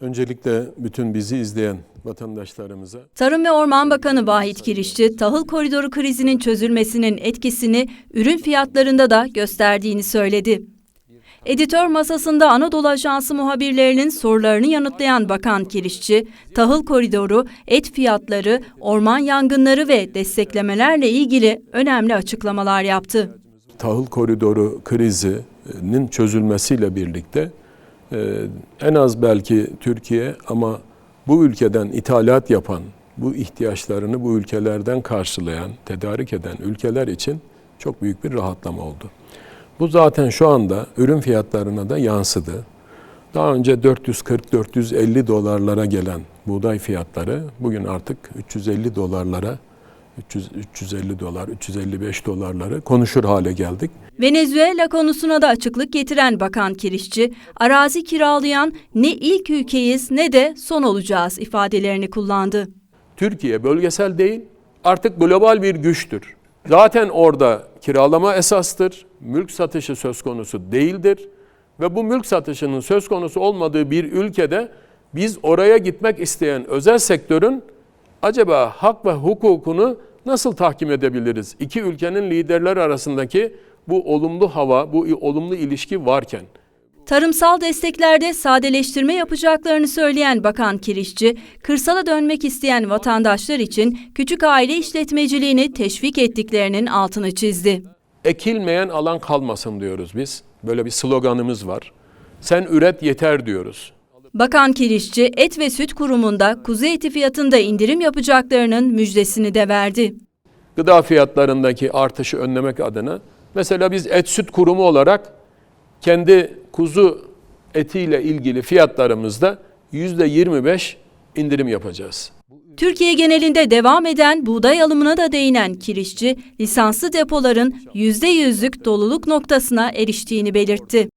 Öncelikle bütün bizi izleyen vatandaşlarımıza Tarım ve Orman Bakanı Vahit Kirişçi, tahıl koridoru krizinin çözülmesinin etkisini ürün fiyatlarında da gösterdiğini söyledi. Editör masasında Anadolu Ajansı muhabirlerinin sorularını yanıtlayan Bakan Kirişçi, tahıl koridoru, et fiyatları, orman yangınları ve desteklemelerle ilgili önemli açıklamalar yaptı. tahıl koridoru krizinin çözülmesiyle birlikte e, en az belki Türkiye ama bu ülkeden ithalat yapan, bu ihtiyaçlarını bu ülkelerden karşılayan, tedarik eden ülkeler için çok büyük bir rahatlama oldu. Bu zaten şu anda ürün fiyatlarına da yansıdı. Daha önce 440-450 dolarlara gelen buğday fiyatları bugün artık 350 dolarlara 300, 350 dolar, 355 dolarları konuşur hale geldik. Venezuela konusuna da açıklık getiren Bakan Kirişçi, arazi kiralayan ne ilk ülkeyiz ne de son olacağız ifadelerini kullandı. Türkiye bölgesel değil, artık global bir güçtür. Zaten orada kiralama esastır, mülk satışı söz konusu değildir ve bu mülk satışının söz konusu olmadığı bir ülkede biz oraya gitmek isteyen özel sektörün acaba hak ve hukukunu nasıl tahkim edebiliriz? İki ülkenin liderler arasındaki bu olumlu hava, bu olumlu ilişki varken. Tarımsal desteklerde sadeleştirme yapacaklarını söyleyen Bakan Kirişçi, kırsala dönmek isteyen vatandaşlar için küçük aile işletmeciliğini teşvik ettiklerinin altını çizdi. Ekilmeyen alan kalmasın diyoruz biz. Böyle bir sloganımız var. Sen üret yeter diyoruz. Bakan Kirişçi, Et ve Süt Kurumu'nda kuzu eti fiyatında indirim yapacaklarının müjdesini de verdi. Gıda fiyatlarındaki artışı önlemek adına mesela biz et süt kurumu olarak kendi kuzu etiyle ilgili fiyatlarımızda %25 indirim yapacağız. Türkiye genelinde devam eden buğday alımına da değinen Kirişçi, lisanslı depoların %100'lük doluluk noktasına eriştiğini belirtti.